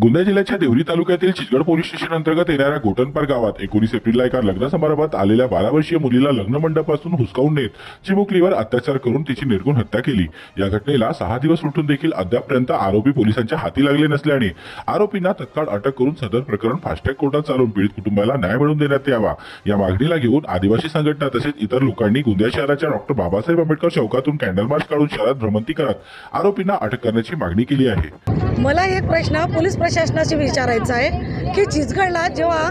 गोंदिया जिल्ह्याच्या देवरी तालुक्यातील Chichgad police station अंतर्गत येणाऱ्या गोटनपार गावात एकोणीस एप्रिलला एका लग्न समारंभात आलेल्या बारा वर्षीय मुलीला लग्न मंडपापासून हुसकावून नेत चिमुकलीवर अत्याचार करून तिची निर्गुण हत्या केली. या घटनेला सहा दिवस लुटून देखील अद्यापपर्यंत आरोपी पोलिसांच्या हाती लागले नसल्याने आरोपींना तत्काळ अटक करून सदर प्रकरण फास्टॅग कोर्टात चालवून पीडित कुटुंबाला न्याय मिळवून देण्यात यावा. या मागणीला घेऊन आदिवासी संघटना तसेच इतर लोकांनी गोंदिया शहराच्या डॉक्टर बाबासाहेब आंबेडकर चौकातून कॅन्डल मार्च काढून शहरात भ्रमंती करत आरोपींना अटक करण्याची मागणी केली आहे. मला एक प्रश्न पोलीस प्रशासनाशी विचारायचा आहे की चिचगडला जेव्हा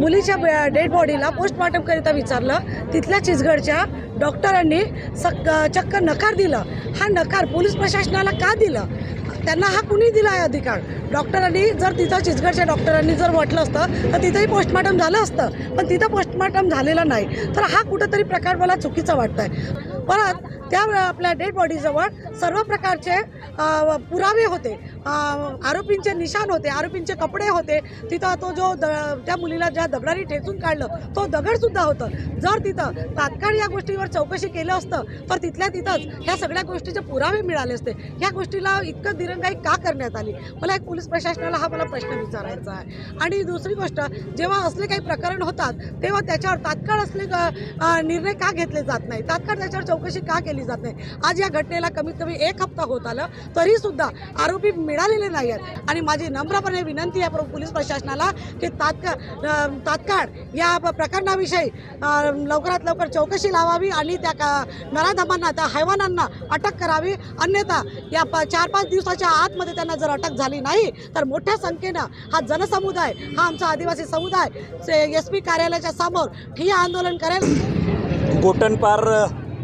मुलीच्या डेड बॉडीला पोस्टमॉर्टमकरिता विचारलं तिथल्या चिचगडच्या डॉक्टरांनी सक चक्क नकार दिला. हा नकार पोलीस प्रशासनाला का दिला? त्यांना हा कुणी दिला आहे अधिकार? डॉक्टरांनी जर तिथं चिचगडच्या डॉक्टरांनी जर म्हटलं असतं तर तिथंही पोस्टमॉर्टम झालं असतं. पण तिथं पोस्टमॉर्टम झालेलं नाही. तर हा कुठंतरी प्रकार मला चुकीचा वाटत आहे परत त्या आपल्या डेड बॉडीजवळ सर्व प्रकारचे पुरावे होते. आरोपींचे निशाण होते आरोपींचे कपडे होते. तिथं तो जो द त्या मुलीला ज्या दगडाने ठेचून काढलं तो दगडसुद्धा होतं. जर तिथं तात्काळ या गोष्टीवर चौकशी केलं असतं तर तिथल्या तिथंच ह्या सगळ्या गोष्टीचे पुरावे मिळाले असते. ह्या गोष्टीला इतकं दिरंगाई का करण्यात आली? मला एक पोलीस प्रशासनाला हा मला प्रश्न विचारायचा आहे. आणि दुसरी गोष्ट जेव्हा असले काही प्रकरण होतात तेव्हा त्याच्यावर तात्काळ असले निर्णय का घेतले जात नाही? तात्काळ त्याच्यावर चौकशी का केली जात नाही? आज या घटनेला कमीत कमी एक हप्ता होत आलं तरी सुद्धा आरोपी मिळालेले नाही आहेत आणि माझी नम्रपणे विनंती आहे पोलीस प्रशासनाला की तात्काळ तात्काळ या प्रकरणाविषयी लवकरात लवकर चौकशी लावावी आणि त्या का नराधमांना त्या हैवानांना अटक करावी. अन्यथा या प चार पाच दिवसाच्या आतमध्ये त्यांना जर अटक झाली नाही तर मोठ्या संख्येनं हा जनसमुदाय हा आमचा आदिवासी समुदाय एस पी कार्यालयाच्या समोर ठिय्या आंदोलन करेल. गोटनपार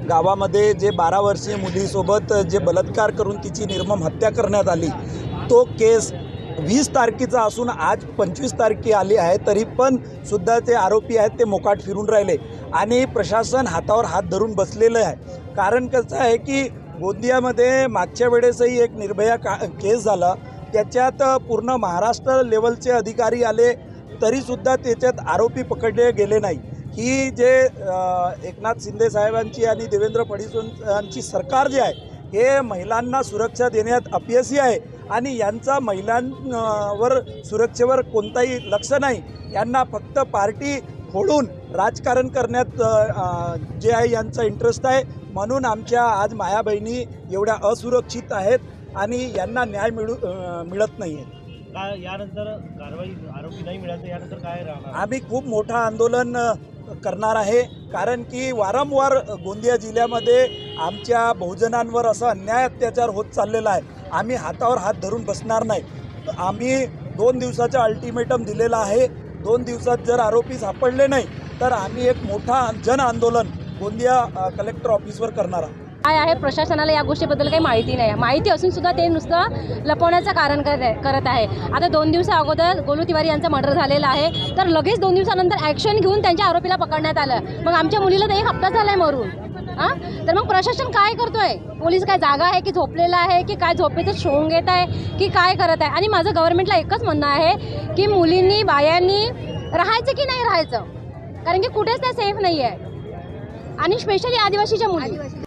गावामध्ये जे बारा वर्षीय मुलीसोबत जे बलात्कार करून तिची निर्मम हत्या करण्यात आली तो केस वीस तारखेचा असून आज पंचवीस तारखे आली आहे तरी पण सुद्धा ते आरोपी आहेत ते मोकाट फिरून राहिले आणि प्रशासन हातावर हात धरून बसलेलं आहे. कारण कसं आहे की गोंदियामध्ये मागच्या वेळेसही एक निर्भया का केस झाला. त्याच्यात पूर्ण महाराष्ट्र लेवलचे अधिकारी आले तरीसुद्धा त्याच्यात आरोपी पकडले गेले नाही. ही जे एकनाथ शिंदे साहेबांची आणि देवेंद्र फडणवीसांची सरकार जे आहे हे महिलांना सुरक्षा देण्यात अपयशी आहे आणि यांचा महिलांवर सुरक्षेवर कोणताही लक्ष नाही. यांना फक्त पार्टी फोडून राजकारण करण्यात जे आहे यांचा इंटरेस्ट आहे. म्हणून आमच्या आज माया बहिणी एवढ्या असुरक्षित आहेत आणि यांना न्याय मिळू मिळत नाही आहे. यानंतर कारवाई आरोपी नाही मिळालं तर यानंतर काय राहणार? आम्ही खूप मोठं आंदोलन करणार आहे. कारण की वारंवार गोंदिया जिल्ह्यामध्ये आमच्या बहुजनांवर असा अन्याय अत्याचार होत चाललेला आहे. आम्ही हातावर हात धरून बसणार नाही. आम्ही दोन दिवसाचा अल्टिमेटम दिलेला आहे. दोन दिवसात जर आरोपी सापडले नाही तर आम्ही एक मोठा जन आंदोलन गोंदिया कलेक्टर ऑफिसवर करणार आहोत. काय आहे? प्रशासनाला या गोष्टीबद्दल काही माहिती नाही. आहे माहिती असून सुद्धा ते नुसतं लपवण्याचं कारण करत आहे करत आहे. आता दोन दिवसा अगोदर गोलू तिवारी यांचा मर्डर झालेला आहे. तर लगेच दोन दिवसानंतर ॲक्शन घेऊन त्यांच्या आरोपीला पकडण्यात आलं. मग आमच्या मुलीला तर एक हप्ता झाला आहे मरून. हां? तर मग प्रशासन काय करतोय? पोलीस काय जागा आहे की झोपलेला आहे की काय झोपेचं शोंग घेत आहे की काय करत आहे? आणि माझं गव्हर्नमेंटला एकच म्हणणं आहे की मुलींनी बायांनी राहायचं की नाही राहायचं? कारण की कुठेच त्या सेफ नाही आहे आणि स्पेशली आदिवासीच्या मुली.